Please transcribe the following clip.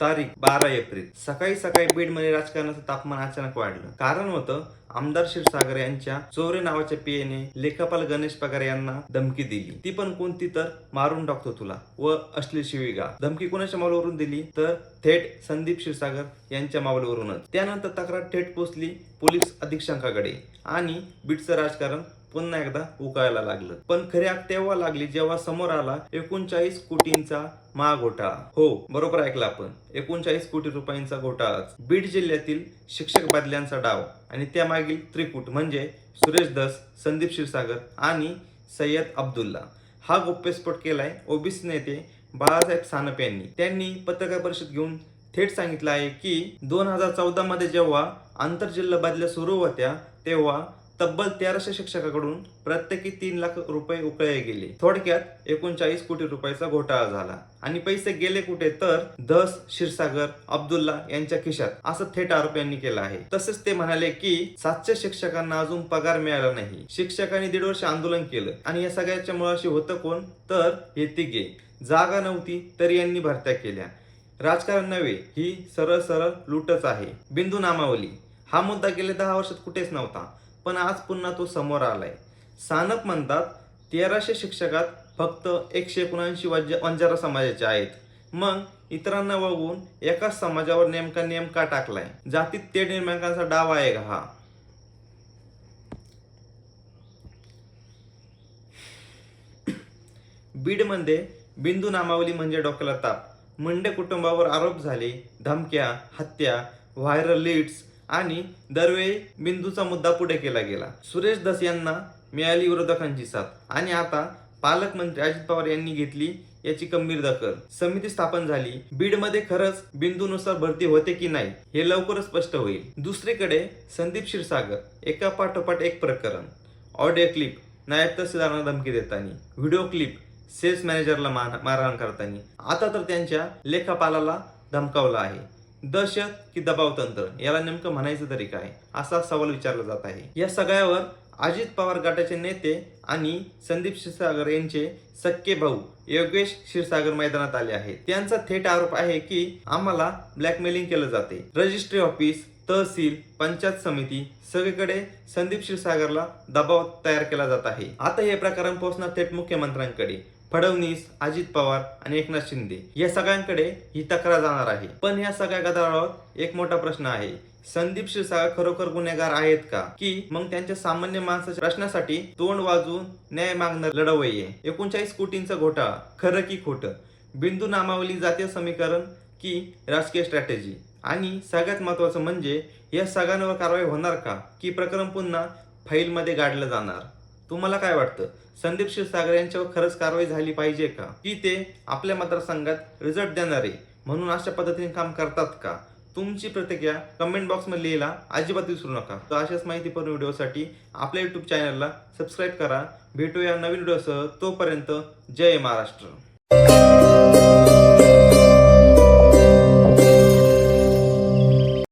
तारीख बारा एप्रिल. सकाळी सकाळी बीडमध्ये राजकारणाचं तापमान अचानक वाढलं. कारण होतं आमदार क्षीरसागर यांच्या चोरे नावाच्या पियेने लेखापाल गणेश पगार यांना धमकी दिली. ती पण कोणती तर मारून टाकतो तुला. व असली शिवीगा धमकी कोणाच्या मावलीवरून दिली? तर थेट संदीप क्षीरसागर यांच्या मावलीवरूनच त्यानंतर तक्रार थेट पोचली पोलीस अधीक्षकाकडे. आणि बीडचं राजकारण पुन्हा एकदा उकायला लागलं. पण खरी आग तेव्हा लागली जेव्हा समोर आला एकोणचाळीस कोटींचा महाघोटाळा. हो बरोबर ऐकलं आपण. एकोणचाळीस कोटी रुपयांचा घोटाळा बीड जिल्ह्यातील शिक्षक बदल्यांचा डाव आणि त्यामागील त्रिकूट म्हणजे सुरेश दस संदीप क्षीरसागर आणि सय्यद अब्दुल्ला. हा गोप्यस्फोट केलाय ओबीसी नेते बाळासाहेब सानप यांनी. त्यांनी पत्रकार परिषद घेऊन थेट सांगितलं आहे की दोन हजार चौदा मध्ये जेव्हा आंतरजिल्हा बदल्या सुरू होत्या तेव्हा तब्बल तेराशे शिक्षकाकडून प्रत्येकी तीन लाख रुपये उकळले गेले. थोडक्यात एकोणचाळीस कोटी रुपयाचा घोटाळा झाला. आणि पैसे गेले कुठे तर धस क्षीरसागर अब्दुल्ला यांच्या खिशात असं थेट आरोप यांनी केला आहे. तसेच ते म्हणाले की सातशे शिक्षकांना अजून पगार मिळाला नाही. शिक्षकांनी दीड वर्ष आंदोलन केलं. आणि या सगळ्याच्या मुळाशी होतं कोण? तर हे तिघे. जागा नव्हती तरी यांनी भरत्या केल्या. राजकारण नव्हे ही सरळ सरळ लूटच आहे. बिंदू नामावली हा मुद्दा गेले दहा वर्षात कुठेच नव्हता. पण आज पुन्हा तो समोर आलाय. सानप म्हणतात तेराशे शिक्षकात फक्त एकशे एकोणऐंशी वज वंजारा समाजाचे आहेत. मग इतरांना वळवून एकाच समाजावर नेमका नेम का टाकलाय? जातीत ते निर्माणकांचा डाव आहे का हा? बीडमध्ये बिंदू नामावली म्हणजे डोक्याला ताप. मुंडे कुटुंबावर आरोप झाले धमक्या हत्या व्हायरल लीड्स आणि दरवेळी बिंदूचा मुद्दा पुढे केला गेला. सुरेश दस यांना मिळाली विरोधकांची साथ. आणि आता पालकमंत्री अजित पवार यांनी घेतली याची गंभीर दखल. समिती स्थापन झाली. बीडमध्ये खरंच बिंदूनुसार भरती होते की नाही हे लवकरच स्पष्ट होईल. दुसरीकडे संदीप क्षीरसागर एका पाठोपाठ एक प्रकरण. ऑडिओ क्लिप नायब तहसीलदारांना धमकी देताना. व्हिडिओ क्लिप सेल्स मॅनेजरला मारहाण करताना. आता तर त्यांच्या लेखापालाला धमकावलं आहे. दहशत की दबाव तंत्र याला नेमकं म्हणायचं तरी काय? असा सवाल विचारला जात आहे. या सगळ्यावर अजित पवार गटाचे नेते आणि संदीप क्षीरसागर यांचे सक्के भाऊ योगेश क्षीरसागर मैदानात आले आहेत. त्यांचा थेट आरोप आहे की आम्हाला ब्लॅकमेलिंग केलं जाते. रजिस्ट्री ऑफिस तहसील पंचायत समिती सगळीकडे संदीप क्षीरसागरला दबाव तयार केला जात आहे. आता हे प्रकरण पोहोचणार थेट मुख्यमंत्र्यांकडे. फडणवीस अजित पवार आणि एकनाथ शिंदे या सगळ्यांकडे ही तक्रार जाणार आहे. पण या सगळ्या गदारोळात एक मोठा प्रश्न आहे. संदीप क्षीरसागर खरोखर गुन्हेगार आहेत का? की मग त्यांच्या सामान्य माणसाच्या प्रश्नासाठी तोंड वाजवून न्याय मागणं लढवय एकोणचाळीस कोटींचा घोटाळा. खरं की खोटं? बिंदू नामावली जातीय समीकरण की राजकीय स्ट्रॅटेजी आणि सगळ्यात महत्वाचं म्हणजे या सगळ्यांवर कारवाई होणार का? की प्रकरण पुन्हा फाईलमध्ये गाडलं जाणार? तुम्हाला काय वाटतं? संदीप क्षीरसागर यांच्यावर खरंच कारवाई झाली पाहिजे का? की ते आपल्या मतदारसंघात रिझल्ट देणारे म्हणून अशा पद्धतीने काम करतात का? तुमची प्रतिक्रिया कमेंट बॉक्समध्ये लिहिला. अजिबात विसरू नका. तर अशाच माहितीपूर्ण व्हिडिओसाठी आपल्या युट्यूब चॅनलला सबस्क्राईब करा. भेटूया नवीन व्हिडिओसह. तोपर्यंत जय महाराष्ट्र.